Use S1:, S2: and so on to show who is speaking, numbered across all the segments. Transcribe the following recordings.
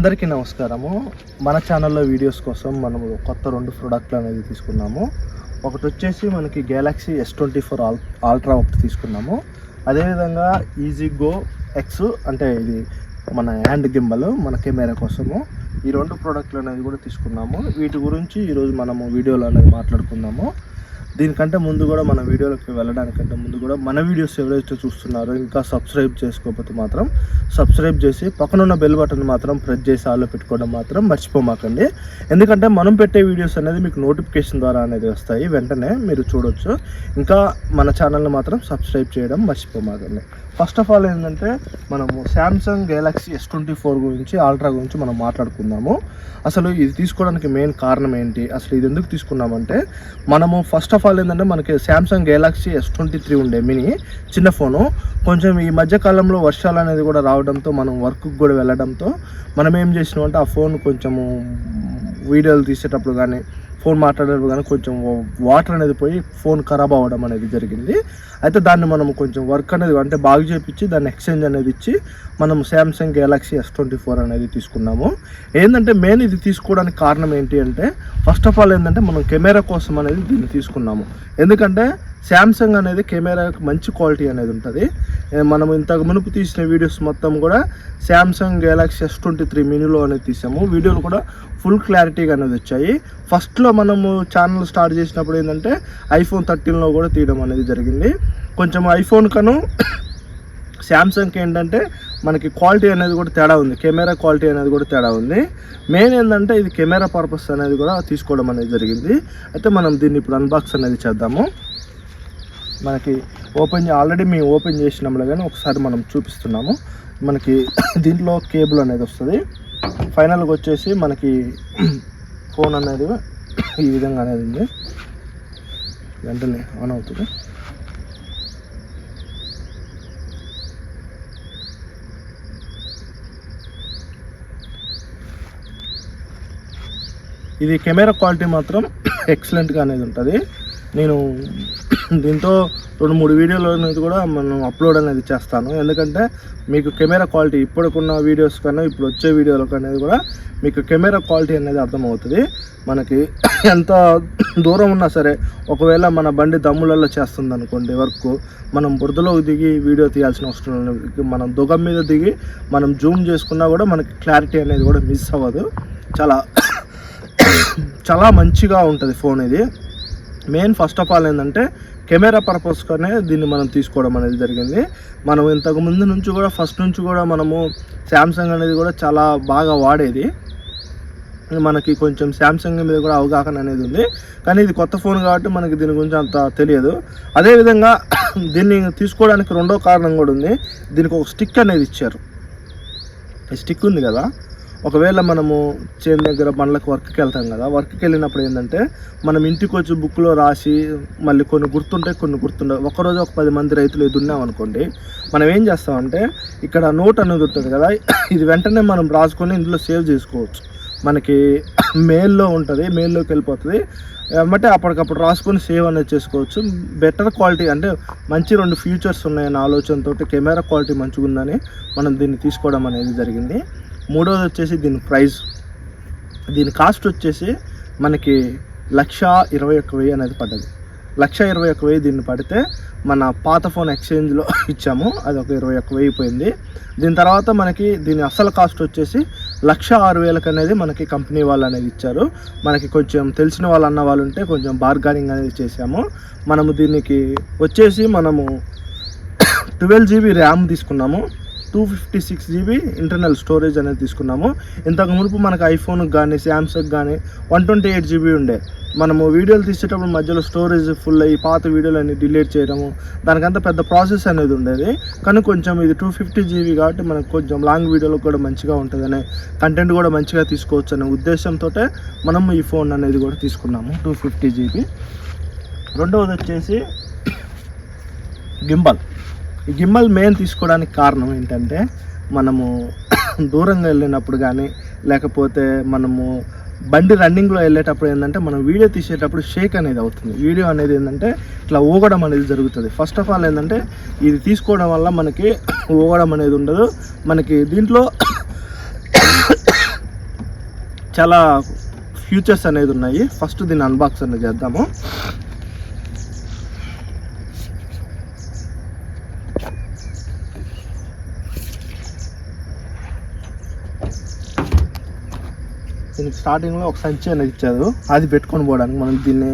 S1: అందరికీ నమస్కారము. మన ఛానల్లో వీడియోస్ కోసం మనము కొత్త రెండు ప్రోడక్ట్లు అనేది తీసుకున్నాము. ఒకటి వచ్చేసి మనకి Galaxy S twenty four all ultra ఒకటి తీసుకున్నాము. అదేవిధంగా ఈజీ గో ఎక్స్ అంటే ఇది మన హ్యాండ్ గింబల్ మన కెమెరా కోసము ఈ రెండు ప్రోడక్ట్లు అనేది కూడా తీసుకున్నాము. వీటి గురించి ఈరోజు మనము వీడియోలో అనేది మాట్లాడుకుందాము. దీనికంటే ముందు కూడా మన వీడియోలోకి వెళ్ళడానికంటే ముందు కూడా మన వీడియోస్ ఎవరైతే చూస్తున్నారో ఇంకా సబ్స్క్రైబ్ చేసుకోకపోతే మాత్రం సబ్స్క్రైబ్ చేసి పక్కనున్న బెల్ బటన్ మాత్రం ప్రెస్ చేసి ఆలో పెట్టుకోవడం మాత్రం మర్చిపోమాకండి. ఎందుకంటే మనం పెట్టే వీడియోస్ అనేది మీకు నోటిఫికేషన్ ద్వారా అనేది వస్తాయి. వెంటనే మీరు చూడొచ్చు. ఇంకా మన ఛానల్ని మాత్రం సబ్స్క్రైబ్ చేయడం మర్చిపోమాకండి. ఫస్ట్ ఆఫ్ ఆల్ ఏంటంటే మనము Samsung Galaxy S twenty four గురించి ఆల్ట్రా గురించి మనం మాట్లాడుకుందాము. అసలు ఇది తీసుకోవడానికి మెయిన్ కారణం ఏంటి? అసలు ఇది ఎందుకు తీసుకున్నామంటే మనము ఫస్ట్ ఆఫ్ ఆల్ ఏంటంటే మనకి Samsung Galaxy S twenty three ఉండే మినీ చిన్న ఫోను కొంచెం ఈ మధ్య కాలంలో వర్షాలు అనేది కూడా రావడంతో మనం వర్క్కి కూడా వెళ్ళడంతో మనం ఏం చేసినామంటే ఆ ఫోన్ కొంచెము వీడియోలు తీసేటప్పుడు కానీ ఫోన్ మాట్లాడేటప్పుడు కానీ కొంచెం వాటర్ అనేది పోయి ఫోన్ ఖరాబ్ అవ్వడం అనేది జరిగింది. అయితే దాన్ని మనం కొంచెం వర్క్ అనేది అంటే బాగు చేపించి దాన్ని ఎక్స్చేంజ్ అనేది ఇచ్చి మనం Samsung Galaxy S twenty four అనేది తీసుకున్నాము. ఏంటంటే మెయిన్ ఇది తీసుకోవడానికి కారణం ఏంటి అంటే ఫస్ట్ ఆఫ్ ఆల్ ఏంటంటే మనం కెమెరా కోసం అనేది దీన్ని తీసుకున్నాము. ఎందుకంటే శాంసంగ్ అనేది కెమెరా మంచి క్వాలిటీ అనేది ఉంటుంది. మనం ఇంతకు మునుపు తీసిన వీడియోస్ మొత్తం కూడా Samsung Galaxy S twenty three మినీలో అనేది తీసాము. వీడియోలు కూడా ఫుల్ క్లారిటీగా అనేది వచ్చాయి ఫస్ట్లో మనము ఛానల్ స్టార్ట్ చేసినప్పుడు ఏంటంటే ఐఫోన్ థర్టీన్లో కూడా తీయడం అనేది జరిగింది. కొంచెం ఐఫోన్ కను శాంసంగ్కి ఏంటంటే మనకి క్వాలిటీ అనేది కూడా తేడా ఉంది. కెమెరా క్వాలిటీ అనేది కూడా తేడా ఉంది. మెయిన్ ఏంటంటే ఇది కెమెరా పర్పస్ అనేది కూడా తీసుకోవడం అనేది జరిగింది. అయితే మనం దీన్ని ఇప్పుడు అన్బాక్స్ అనేది చేద్దాము. మనకి ఓపెన్ ఆల్రెడీ మేము ఓపెన్ చేసినాంలే కానీ ఒకసారి మనం చూపిస్తున్నాము. మనకి దీంట్లో కేబుల్ అనేది వస్తుంది. ఫైనల్గా వచ్చేసి మనకి ఫోన్ అనేది ఈ విధంగా అనేది ఉంది. వెంటనే ఆన్ అవుతుంది. ఇది కెమెరా క్వాలిటీ మాత్రం ఎక్సలెంట్గా అనేది ఉంటుంది. నేను దీంతో రెండు మూడు వీడియోలు అనేది కూడా మనం అప్లోడ్ అనేది చేస్తాను. ఎందుకంటే మీకు కెమెరా క్వాలిటీ ఇప్పటికున్న వీడియోస్ కన్నా ఇప్పుడు వచ్చే వీడియోలకు అనేది కూడా మీకు కెమెరా క్వాలిటీ అనేది అర్థమవుతుంది. మనకి ఎంత దూరం ఉన్నా సరే ఒకవేళ మన బండి దమ్ములలో చేస్తుంది అనుకోండి వర్క్ మనం బురదలో దిగి వీడియో తీయాల్సిన అవసరం లేదు. మనం దుగం మీద దిగి మనం జూమ్ చేసుకున్నా కూడా మనకి క్లారిటీ అనేది కూడా మిస్ అవ్వదు. చాలా చాలా మంచిగా ఉంటుంది ఫోన్ ఇది. మెయిన్ ఫస్ట్ ఆఫ్ ఆల్ ఏంటంటే కెమెరా పర్పస్గానే దీన్ని మనం తీసుకోవడం అనేది జరిగింది. మనం ఇంతకు ముందు నుంచి కూడా ఫస్ట్ నుంచి కూడా మనము శాంసంగ్ అనేది కూడా చాలా బాగా వాడేది. మనకి కొంచెం శాంసంగ్ మీద కూడా అవగాహన అనేది ఉంది. కానీ ఇది కొత్త ఫోన్ కాబట్టి మనకి దీని గురించి అంత తెలియదు. అదేవిధంగా దీన్ని తీసుకోవడానికి రెండో కారణం కూడా ఉంది. దీనికి ఒక స్టిక్ అనేది ఇచ్చారు. ఈ స్టిక్ ఉంది కదా? ఒకవేళ మనము చేను దగ్గర బండ్లకు వర్క్కి వెళ్తాం కదా వర్క్కి వెళ్ళినప్పుడు ఏంటంటే మనం ఇంటికి వచ్చి బుక్లో రాసి మళ్ళీ కొన్ని గుర్తుంటాయి కొన్ని గుర్తుంటాయి ఒకరోజు ఒక పది మంది రైతులు ఎదున్నాం అనుకోండి మనం ఏం చేస్తామంటే ఇక్కడ నోట్ అనేది ఉంటుంది కదా ఇది వెంటనే మనం రాసుకొని ఇందులో సేవ్ చేసుకోవచ్చు. మనకి మెయిల్లో ఉంటుంది మెయిల్లోకి వెళ్ళిపోతుంది. ఏమంటే అప్పటికప్పుడు రాసుకొని సేవ్ అనేది చేసుకోవచ్చు. బెటర్ క్వాలిటీ అంటే మంచి రెండు ఫీచర్స్ ఉన్నాయన్న ఆలోచనతో కెమెరా క్వాలిటీ మంచిగా ఉందని మనం దీన్ని తీసుకోవడం అనేది జరిగింది. మూడోది వచ్చేసి దీని ప్రైస్. దీని కాస్ట్ వచ్చేసి మనకి లక్ష ఇరవై ఒక్క వెయ్యి అనేది పడ్డది. లక్ష ఇరవై ఒక్క వెయ్యి దీన్ని పడితే మన పాత ఫోన్ ఎక్స్చేంజ్లో ఇచ్చాము అది ఒక ఇరవై ఒక్క వెయ్యి పోయింది. దీని తర్వాత మనకి దీని అసలు కాస్ట్ వచ్చేసి లక్ష ఆరు వేలకు అనేది మనకి కంపెనీ వాళ్ళు అనేది ఇచ్చారు. మనకి కొంచెం తెలిసిన వాళ్ళు అన్న వాళ్ళు ఉంటే కొంచెం బార్గానింగ్ అనేది చేసాము మనము దీనికి వచ్చేసి మనము ట్వెల్వ్ జీబీ ర్యామ్ తీసుకున్నాము. Two fifty six GB internal storage అనేది తీసుకున్నాము. ఇంతకు మునుపు మనకు ఐఫోన్ కానీ శాంసంగ్ కానీ వన్ ట్వంటీ ఎయిట్ జీబీ ఉండే. మనము వీడియోలు తీసేటప్పుడు మధ్యలో స్టోరేజ్ ఫుల్ అయ్యి పాత వీడియోలు అన్ని డిలీట్ చేయడము దానికంత పెద్ద ప్రాసెస్ అనేది ఉండేది. కానీ కొంచెం ఇది టూ ఫిఫ్టీ జీబీ కాబట్టి మనకు కొంచెం లాంగ్ వీడియోలు కూడా మంచిగా ఉంటుందనే కంటెంట్ కూడా మంచిగా తీసుకోవచ్చు అనే ఉద్దేశంతో మనం ఈ ఫోన్ అనేది కూడా తీసుకున్నాము టూ ఫిఫ్టీ జీబీ. రెండవది వచ్చేసి గింబల్ గిమ్మల్ మెయిన్ తీసుకోవడానికి కారణం ఏంటంటే మనము దూరంగా వెళ్ళినప్పుడు కానీ లేకపోతే మనము బండి రన్నింగ్లో వెళ్ళేటప్పుడు ఏంటంటే మనం వీడియో తీసేటప్పుడు షేక్ అనేది అవుతుంది. వీడియో అనేది ఏంటంటే ఇట్లా ఊగడం అనేది జరుగుతుంది. ఫస్ట్ ఆఫ్ ఆల్ ఏంటంటే ఇది తీసుకోవడం వల్ల మనకి ఊగడం అనేది ఉండదు. మనకి దీంట్లో చాలా ఫ్యూచర్స్ అనేది ఉన్నాయి. ఫస్ట్ దీన్ని అన్బాక్స్ అనేది చేద్దాము. దీనికి స్టార్టింగ్లో ఒక సంచి అనేది ఇచ్చారు. అది పెట్టుకొని పోవడానికి మనం దీన్ని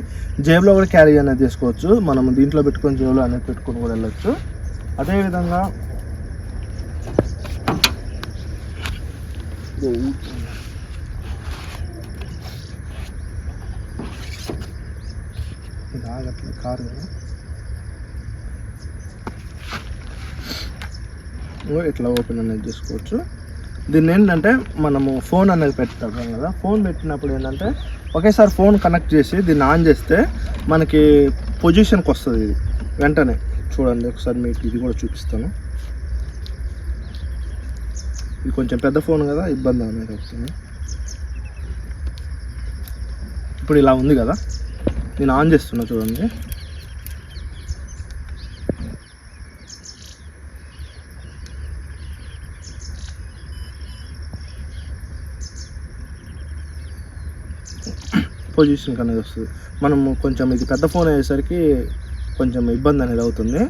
S1: జేబులో కూడా క్యారీ అనేది చేసుకోవచ్చు. మనం దీంట్లో పెట్టుకొని జేబులో అనేది పెట్టుకొని కూడా వెళ్ళచ్చు. అదేవిధంగా కారు కదా. ఇట్లా ఓపెన్ అనేది చేసుకోవచ్చు. దీన్ని ఏంటంటే మనము ఫోన్ అనేది పెడతాం కదా. ఫోన్ పెట్టినప్పుడు ఏంటంటే ఒకేసారి ఫోన్ కనెక్ట్ చేసి దీన్ని ఆన్ చేస్తే మనకి పొజిషన్కి వస్తుంది ఇది. వెంటనే చూడండి ఒకసారి మీకు ఇది కూడా చూపిస్తాను. ఇది కొంచెం పెద్ద ఫోన్ కదా ఇబ్బంది అనేది అవుతుంది. ఇప్పుడు ఇలా ఉంది కదా. నేను ఆన్ చేస్తున్నా చూడండి. పొజిషన్కి అనేది వస్తుంది. మనము కొంచెం ఇది పెద్ద ఫోన్ అయ్యేసరికి కొంచెం ఇబ్బంది అనేది అవుతుంది.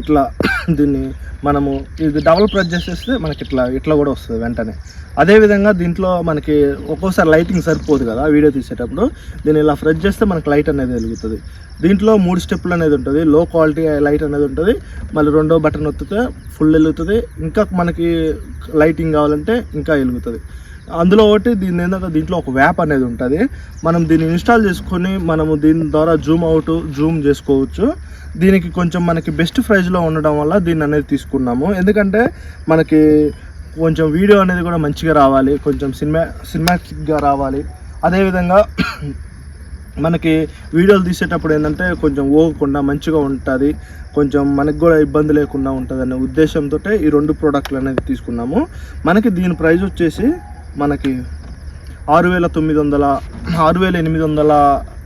S1: ఇట్లా దీన్ని మనము ఇది డబల్ ప్రెస్ చేసేస్తే మనకి ఇట్లా ఇట్లా కూడా వస్తుంది వెంటనే. అదేవిధంగా దీంట్లో మనకి ఒక్కోసారి లైటింగ్ సరిపోదు కదా వీడియో తీసేటప్పుడు. దీన్ని ఇలా ఫ్రెష్ చేస్తే మనకి లైట్ అనేది వెలుగుతుంది. దీంట్లో మూడు స్టెప్లు అనేది ఉంటుంది. లో క్వాలిటీ లైట్ అనేది ఉంటుంది. మళ్ళీ రెండో బటన్ ఒత్తితే ఫుల్ వెలుగుతుంది. ఇంకా మనకి లైటింగ్ కావాలంటే ఇంకా వెలుగుతుంది. అందులో ఒకటి దీని ఏంటంటే దీంట్లో ఒక వ్యాప్ అనేది ఉంటుంది. మనం దీన్ని ఇన్స్టాల్ చేసుకొని మనము దీని ద్వారా జూమ్ అవుట్ జూమ్ చేసుకోవచ్చు. దీనికి కొంచెం మనకి బెస్ట్ ప్రైజ్లో ఉండడం వల్ల దీన్ని అనేది తీసుకున్నాము. ఎందుకంటే మనకి కొంచెం వీడియో అనేది కూడా మంచిగా రావాలి. కొంచెం సినిమా సినిమాటిక్గా రావాలి. అదేవిధంగా మనకి వీడియోలు తీసేటప్పుడు ఏంటంటే కొంచెం ఓగకుండా మంచిగా ఉంటుంది. కొంచెం మనకు కూడా ఇబ్బంది లేకుండా ఉంటుంది అనే ఉద్దేశంతో ఈ రెండు ప్రోడక్ట్లు అనేది తీసుకున్నాము. మనకి దీని ప్రైస్ వచ్చేసి మనకి ఆరు వేల తొమ్మిది వందల ఆరు వేల ఎనిమిది వందల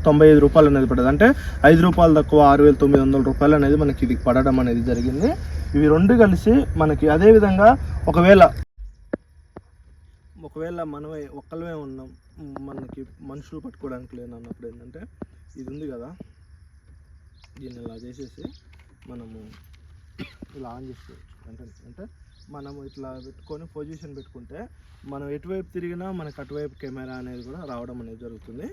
S1: తొంభై ఐదు రూపాయలు అనేది పడదు అంటే ఐదు రూపాయలు తక్కువ ఆరు వేల తొమ్మిది వందల రూపాయలు అనేది మనకి ఇది పడడం అనేది జరిగింది. ఇవి రెండు కలిసి మనకి అదేవిధంగా ఒకవేళ ఒకవేళ మనమే ఒక్కళ్ళమే ఉన్నాం మనకి మనుషులు పట్టుకోవడానికి లేను అన్నప్పుడు ఏంటంటే ఇది ఉంది కదా దీన్ని ఇలా చేసేసి మనము ఇలా ఆన్ చేసుకోవచ్చు అంటే అంటే మనం ఇట్లా పెట్టుకొని పొజిషన్ పెట్టుకుంటే మనం ఎటువైపు తిరిగినా మనకు అటువైపు కెమెరా అనేది కూడా రావడం అనేది జరుగుతుంది.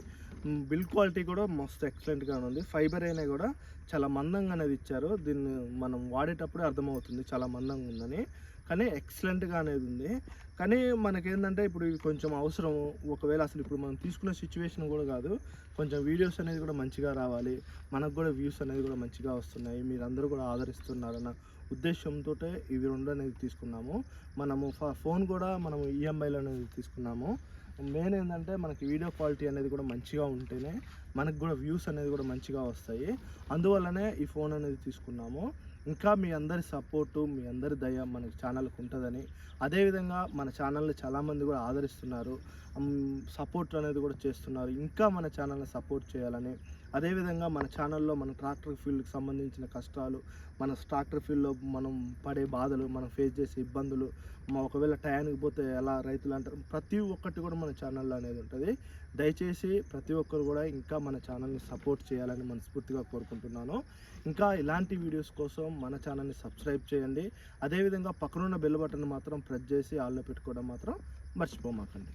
S1: బిల్డ్ క్వాలిటీ కూడా మస్తు ఎక్సలెంట్గా ఉంది. ఫైబర్ అయినా కూడా చాలా మందంగా అనేది ఇచ్చారు. దీన్ని మనం వాడేటప్పుడే అర్థమవుతుంది చాలా మందంగా ఉందని. కానీ ఎక్సలెంట్గా అనేది ఉంది. కానీ మనకేంటంటే ఇప్పుడు ఇవి కొంచెం అవసరం. ఒకవేళ అసలు ఇప్పుడు మనం తీసుకునే సిచ్యువేషన్ కూడా కాదు. కొంచెం వీడియోస్ అనేది కూడా మంచిగా రావాలి. మనకు కూడా వ్యూస్ అనేది కూడా మంచిగా వస్తున్నాయి. మీరందరూ కూడా ఆదరిస్తున్నారన్న ఉద్దేశంతో ఇవి రెండు అనేది తీసుకున్నాము. మనము ఫోన్ కూడా మనము ఈఎంఐలో అనేది తీసుకున్నాము. మెయిన్ ఏంటంటే మనకి వీడియో క్వాలిటీ అనేది కూడా మంచిగా ఉంటేనే మనకు కూడా వ్యూస్ అనేది కూడా మంచిగా వస్తాయి. అందువల్లనే ఈ ఫోన్ అనేది తీసుకున్నాము. ఇంకా మీ అందరి సపోర్టు మీ అందరి దయ మన ఛానల్కి ఉంటుందని. అదేవిధంగా మన ఛానల్ని చాలామంది కూడా ఆదరిస్తున్నారు. సపోర్ట్ అనేది కూడా చేస్తున్నారు. ఇంకా మన ఛానల్ని సపోర్ట్ చేయాలని అదేవిధంగా మన ఛానల్లో మన ట్రాక్టర్ ఫీల్డ్కి సంబంధించిన కష్టాలు మన ట్రాక్టర్ ఫీల్డ్లో మనం పడే బాధలు మనం ఫేస్ చేసే ఇబ్బందులు మా ఒకవేళ టయానికి పోతే ఎలా రైతులు అంటారు ప్రతి ఒక్కటి కూడా మన ఛానల్లో అనేది ఉంటుంది. దయచేసి ప్రతి ఒక్కరు కూడా ఇంకా మన ఛానల్ని సపోర్ట్ చేయాలని మనస్ఫూర్తిగా కోరుకుంటున్నాను. ఇంకా ఇలాంటి వీడియోస్ కోసం మన ఛానల్ని సబ్స్క్రైబ్ చేయండి. అదేవిధంగా పక్కనున్న బెల్ బటన్ మాత్రం ప్రెస్ చేసి ఆల్లో పెట్టుకోవడం మాత్రం మర్చిపోమాకండి.